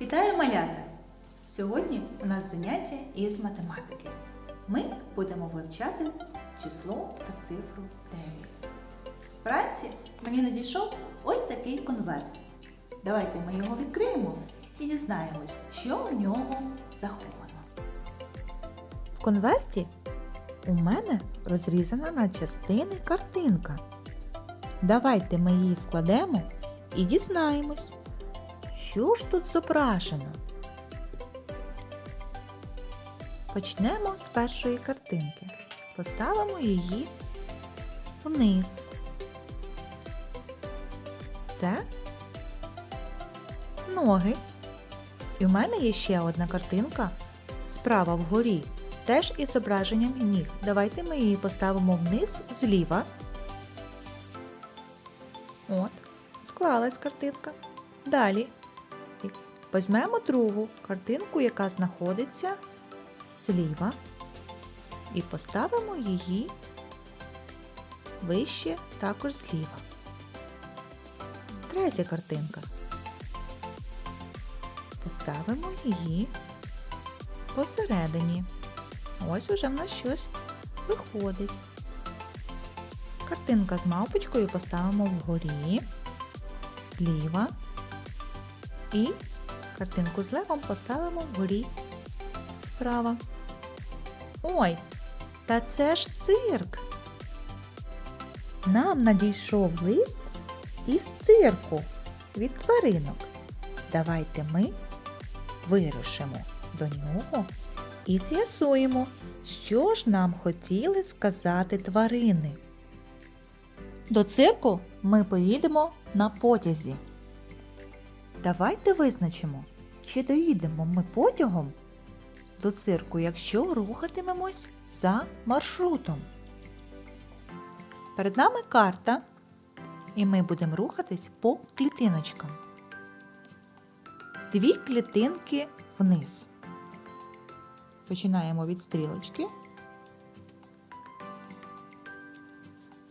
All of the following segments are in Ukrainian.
Вітаю малята! Сьогодні у нас заняття із математики. Ми будемо вивчати число та цифру 9. Вранці мені надійшов ось такий конверт. Давайте ми його відкриємо і дізнаємось, що в нього заховано. В конверті у мене розрізана на частини картинка. Давайте ми її складемо і дізнаємось, що ж тут зображено. Почнемо з першої картинки. Поставимо її вниз. Це ноги. І в мене є ще одна картинка справа вгорі, теж із зображенням ніг. Давайте ми її поставимо вниз зліва. От, склалась картинка. Далі візьмемо другу картинку, яка знаходиться зліва, і поставимо її вище також зліва. Третя картинка. Поставимо її посередині. Ось уже в нас щось виходить. Картинка з мавпочкою поставимо вгорі, зліва. І картинку з левом поставимо вгорі справа. Ой, та це ж цирк. Нам надійшов лист із цирку від тваринок. Давайте ми вирушимо до нього і з'ясуємо, що ж нам хотіли сказати тварини. До цирку ми поїдемо на потязі. Давайте визначимо, чи доїдемо ми потягом до цирку, якщо рухатимемось за маршрутом. Перед нами карта, і ми будемо рухатись по клітиночкам. Дві клітинки вниз. Починаємо від стрілочки.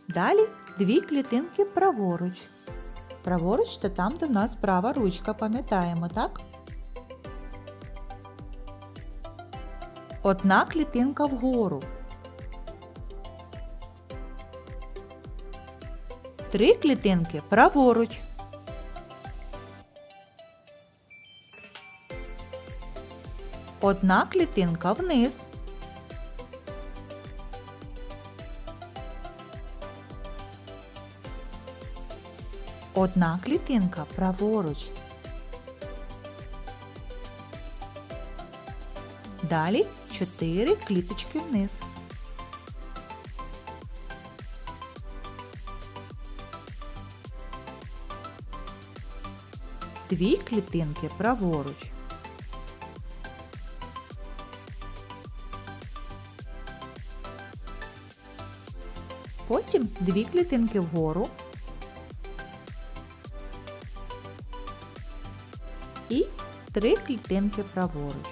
Далі дві клітинки праворуч. Праворуч це там, де в нас права ручка, пам'ятаємо, так? Одна клітинка вгору. Три клітинки праворуч. Одна клітинка вниз. Одна клітинка праворуч. Далі 4 кліточки вниз. Дві клітинки праворуч. Потім дві клітинки вгору. Три клітинки праворуч.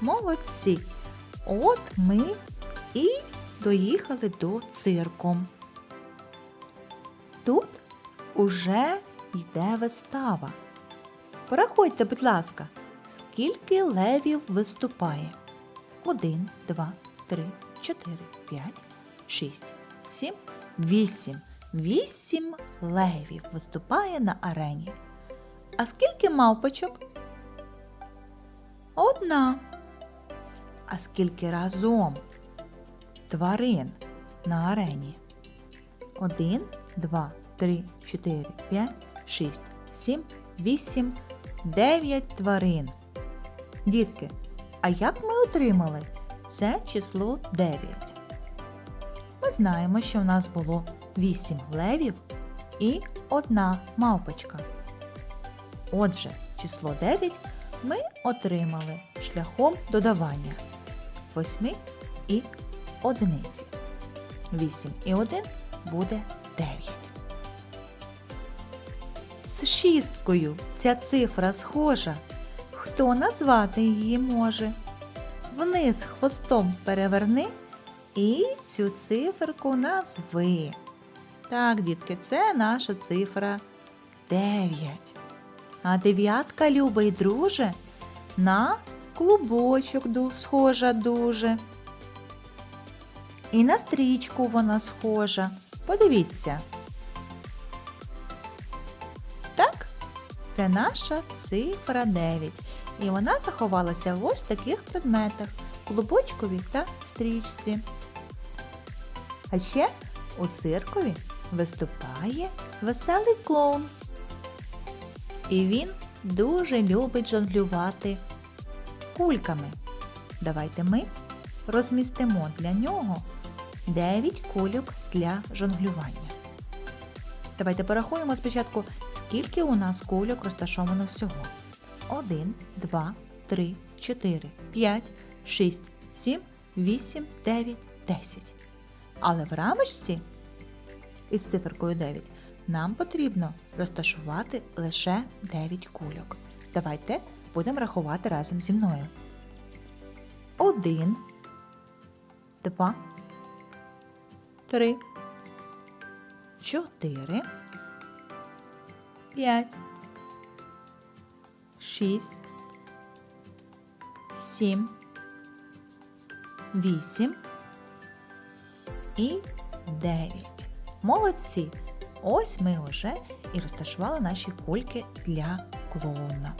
Молодці! От ми і доїхали до цирку. Тут уже йде вистава. Порахуйте, будь ласка, скільки левів виступає? Один, два, три, чотири, п'ять, шість, сім, вісім. Вісім левів виступає на арені. А скільки мавпочок? Одна. А скільки разом тварин на арені? Один, два, три, чотири, п'ять, шість, сім, вісім, дев'ять тварин. Дітки, а як ми отримали це число 9? Ми знаємо, що в нас було 8 левів і одна мавпочка. Отже, число 9 ми отримали шляхом додавання 8 і одиниці. 8 і 1 буде 9. З шісткою ця цифра схожа. Хто назвати її може? Вниз хвостом переверни і цю циферку назви. Так, дітки, це наша цифра 9. А дев'ятка, любий друже, на клубочок схожа дуже. І на стрічку вона схожа. Подивіться. Так, це наша цифра 9. І вона заховалася в ось таких предметах клубочкові та стрічці. А ще у циркові виступає веселий клоун. І він дуже любить жонглювати кульками. Давайте ми розмістимо для нього 9 кульок для жонглювання. Давайте порахуємо спочатку, скільки у нас кульок розташовано всього. 1, 2, 3, 4, 5, 6, 7, 8, 9, 10. Але в рамочці із циферкою 9 нам потрібно розташувати лише 9 кульок. Давайте будемо рахувати разом зі мною. 1, 2, 3, 4, 5, 6, 7, 8 і 9. Молодці! Ось ми вже і розташували наші кульки для клоуна.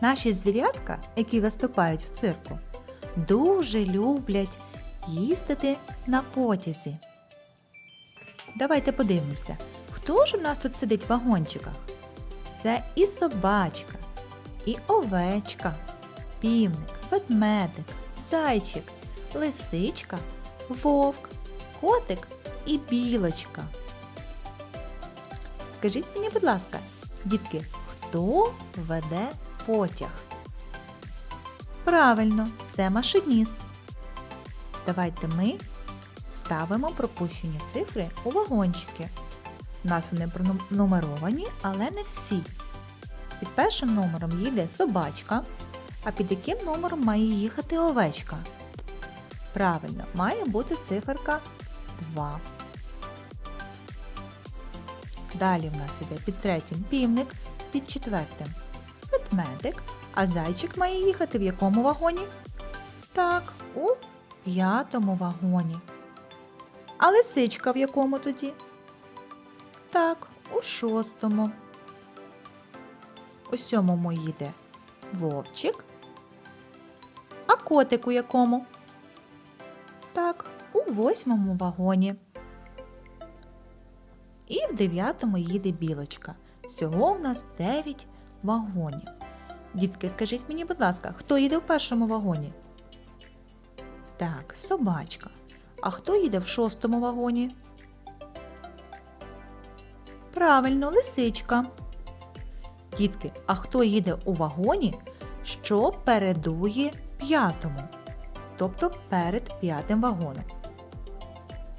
Наші звірятка, які виступають в цирку, дуже люблять їздити на потязі. Давайте подивимося, хто ж у нас тут сидить в вагончиках? Це і собачка, і овечка, півник, ведмедик, зайчик, лисичка, вовк, котик і білочка. Скажіть мені, будь ласка, дітки, хто веде потяг? Правильно, це машиніст. Давайте ми ставимо пропущені цифри у вагончики. У нас вони пронумеровані, але не всі. Під першим номером їде собачка, а під яким номером має їхати овечка? Правильно, має бути циферка 2. Далі в нас іде під третім півник, під четвертим ведмедик, а зайчик має їхати в якому вагоні? Так, у п'ятому вагоні. А лисичка в якому тоді? Так, у шостому. У сьомому їде вовчик. А котик у якому? У восьмому вагоні. І в дев'ятому їде білочка. Всього в нас 9 вагонів. Дітки, скажіть мені, будь ласка, хто їде в першому вагоні? Так, собачка. А хто їде в шостому вагоні? Правильно, лисичка. Дітки, а хто їде у вагоні, що передує п'ятому? Тобто перед п'ятим вагоном.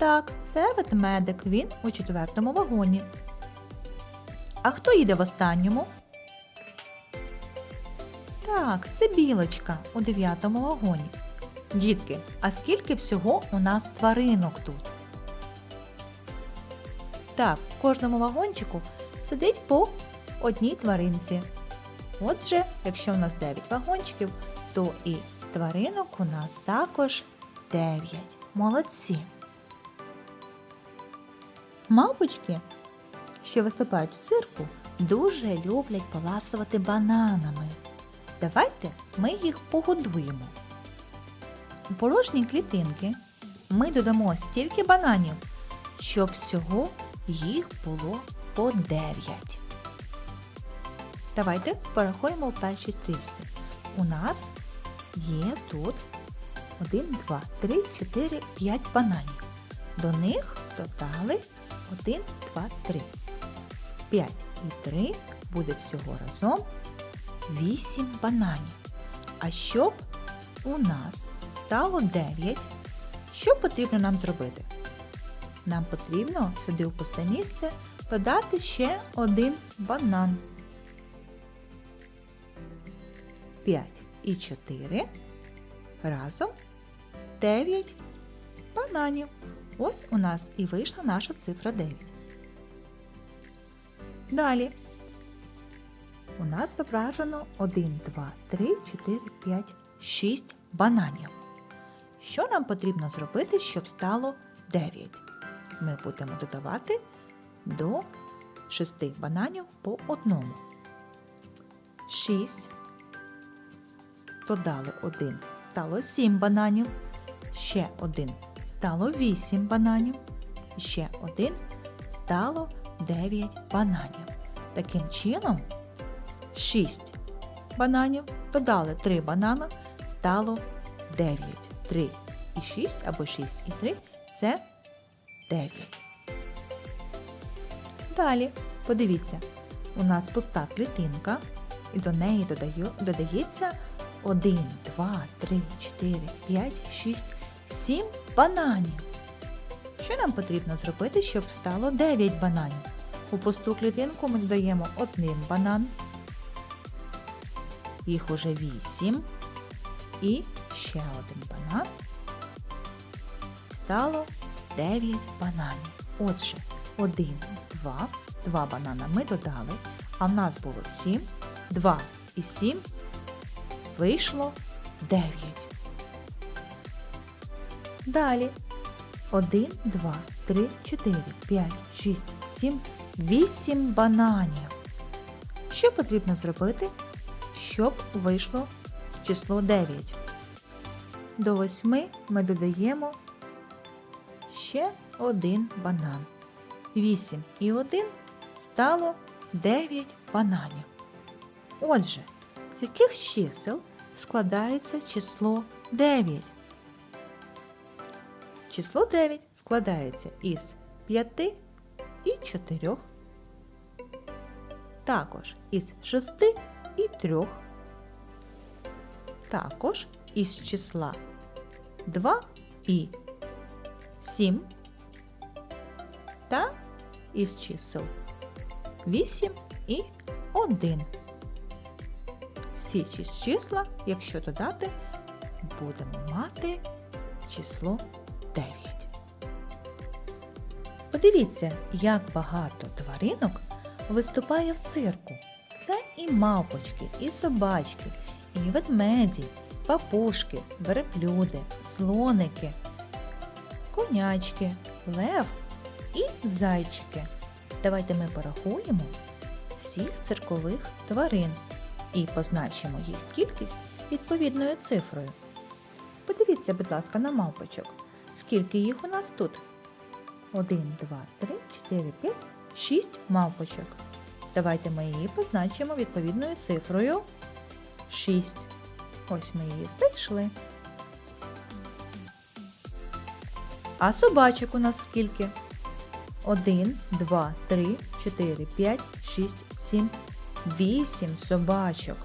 Так, це ведмедик, він у четвертому вагоні. А хто їде в останньому? Так, це білочка у дев'ятому вагоні. Дітки, а скільки всього у нас тваринок тут? Так, в кожному вагончику сидить по одній тваринці. Отже, якщо у нас 9 вагончиків, то і тваринок у нас також 9. Молодці. Мавпочки, що виступають у цирку, дуже люблять поласувати бананами. Давайте ми їх погодуємо. У порожні клітинки ми додамо стільки бананів, щоб всього їх було по 9. Давайте порахуємо у першій стрічці. У нас є тут 1, 2, 3, 4, 5 бананів. До них додали 1, 2, 3. 5 і 3 буде всього разом 8 бананів. А щоб у нас стало 9, що потрібно нам зробити? Нам потрібно сюди у пусте місце додати ще один банан. 5 і 4 разом 9 бананів. Ось у нас і вийшла наша цифра 9. Далі. У нас зображено 1, 2, 3, 4, 5, 6 бананів. Що нам потрібно зробити, щоб стало 9? Ми будемо додавати до 6 бананів по одному. 6. Додали 1. Стало 7 бананів. Ще один. Стало 8 бананів. Ще один. Стало 9 бананів. Таким чином, 6 бананів. Додали 3 банана. Стало 9. 3 і 6 або 6 і 3 це 9. Далі, подивіться, у нас пуста клітинка, і до неї додаю, додається 1, 2, 3, 4, 5, 6, 7 бананів. Що нам потрібно зробити, щоб стало 9 бананів? У пусту клітинку ми додаємо один банан, їх уже 8 і ще один банан. Стало 9 бананів. Отже, 1, 2, 2 банана ми додали, а в нас було 7, 2 і 7 вийшло 9. Далі 1, 2, 3, 4, 5, 6, 7, 8 бананів. Що потрібно зробити, щоб вийшло число 9? До 8 ми додаємо ще один банан. 8 і 1 стало 9 бананів. Отже, з яких чисел складається число 9? Число 9 складається із 5 і 4, також із 6 і 3, також із числа 2 і 7 та із чисел 8 і 1. Всі числа, якщо додати, будемо мати число Подивіться, як багато тваринок виступає в цирку. Це і мавпочки, і собачки, і ведмеді, папушки, верблюди, слоники, конячки, лев і зайчики. Давайте ми порахуємо всіх циркових тварин і позначимо їх кількість відповідною цифрою. Подивіться, будь ласка, на мавпочок. Скільки їх у нас тут? 1, 2, 3, 4, 5, 6 мавпочок. Давайте ми її позначимо відповідною цифрою 6. Ось ми її знайшли. А собачок у нас скільки? 1, 2, 3, 4, 5, 6, 7, 8 собачок.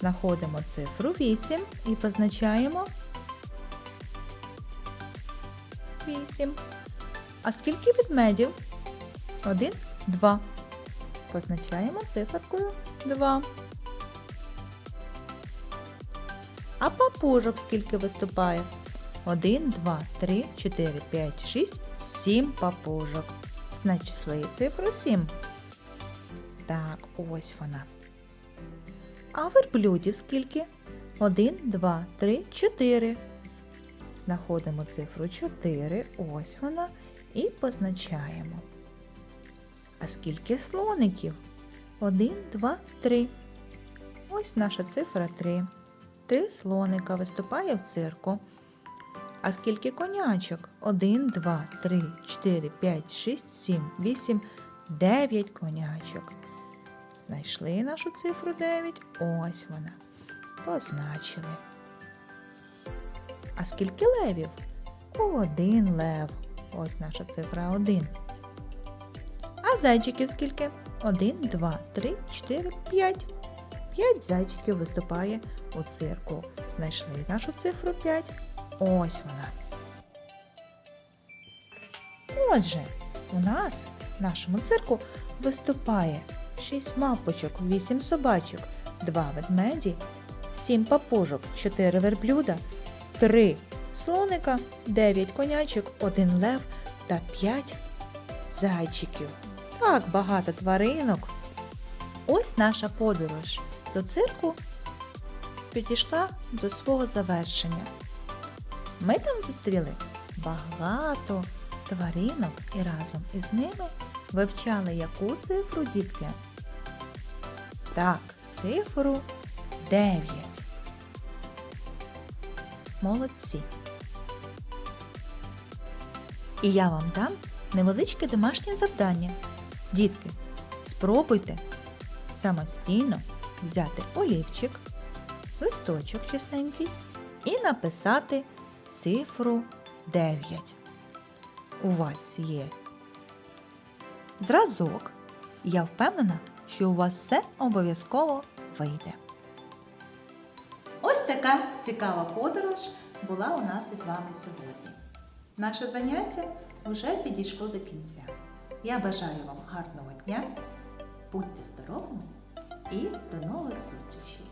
Знаходимо цифру 8 і позначаємо 8. А скільки ведмедів? 1, 2. Позначаємо циферкою 2. А папужок скільки виступає? 1, 2, 3, 4, 5, 6, 7 папужок. Знайшли цифру 7. Так, ось вона. А верблюдів скільки? 1, 2, 3, 4. Знаходимо цифру 4. Ось вона. І позначаємо. А скільки слоників? 1, 2, 3. Ось наша цифра 3. Три слоника виступає в цирку. А скільки конячок? 1, 2, 3, 4, 5, 6, 7, 8, 9 конячок. Знайшли нашу цифру 9. Ось вона. Позначили. А скільки левів? Один лев. Ось наша цифра 1. А зайчиків скільки? 1, 2, 3, 4, 5. 5 зайчиків виступає у цирку. Знайшли нашу цифру 5. Ось вона. Отже, у нас в нашому цирку виступає 6 мавпочок, 8 собачок, 2 ведмеді, 7 папужок, 4 верблюда, 3 слоника, 9 конячок, 1 лев та 5 зайчиків. Так багато тваринок. Ось наша подорож до цирку підійшла до свого завершення. Ми там зустріли багато тваринок і разом із ними вивчали яку цифру, дітки? Так, цифру 9. Молодці. І я вам дам невеличке домашнє завдання. Дітки, спробуйте самостійно взяти олівчик, листочок чистенький і написати цифру 9. У вас є зразок. Я впевнена, що у вас все обов'язково вийде. Ось така цікава подорож була у нас із вами сьогодні. Наше заняття вже підійшло до кінця. Я бажаю вам гарного дня, будьте здоровими і до нових зустрічей!